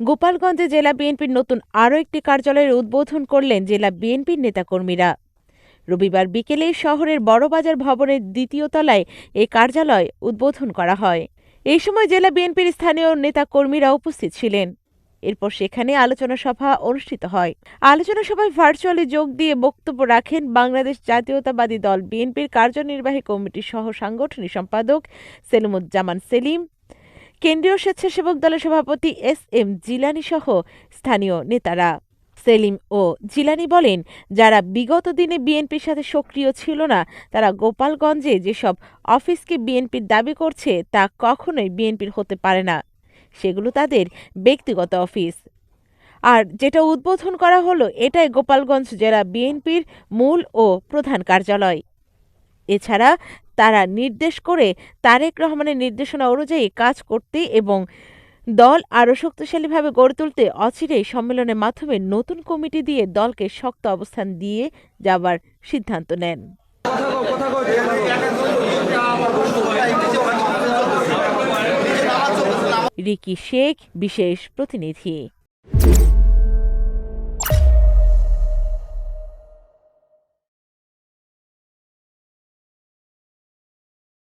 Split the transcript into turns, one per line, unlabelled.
গোপালগঞ্জে জেলা বিএনপির নতুন আরও একটি কার্যালয়ের উদ্বোধন করলেন জেলা বিএনপির নেতাকর্মীরা। রবিবার বিকেলে শহরের বড়বাজার ভবনের দ্বিতীয় তলায় এই কার্যালয় উদ্বোধন করা হয়। এই সময় জেলা বিএনপির স্থানীয় নেতাকর্মীরা উপস্থিত ছিলেন। এরপর সেখানে আলোচনা সভা অনুষ্ঠিত হয়। আলোচনা সভায় ভার্চুয়ালি যোগ দিয়ে বক্তব্য রাখেন বাংলাদেশ জাতীয়তাবাদী দল বিএনপির কার্যনির্বাহী কমিটির সহ সাংগঠনিক সম্পাদক সেলিমুজ্জামান সেলিম কেন্দ্রীয় স্বেচ্ছাসেবক দলের সভাপতি এস এম জিলানি সহ স্থানীয় নেতারা। সেলিম ও জিলানি বলেন, যারা বিগত দিনে বিএনপির সাথে সক্রিয় ছিল না, তারা গোপালগঞ্জে যেসব অফিসকে বিএনপির দাবি করছে, তা কখনোই বিএনপির হতে পারে না। সেগুলো তাদের ব্যক্তিগত অফিস। আর যেটা উদ্বোধন করা হলো, এটাই গোপালগঞ্জ জেলা বিএনপির মূল ও প্রধান কার্যালয়। এছাড়া তারা নির্দেশ করে তারেক রহমানের নির্দেশনা অনুযায়ী কাজ করতে এবং দল আরও শক্তিশালীভাবে গড়ে তুলতে অচিরেই সম্মেলনের মাধ্যমে নতুন কমিটি দিয়ে দলকে শক্ত অবস্থান দিয়ে যাবার সিদ্ধান্ত নেন। রিকি শেখ, বিশেষ প্রতিনিধি।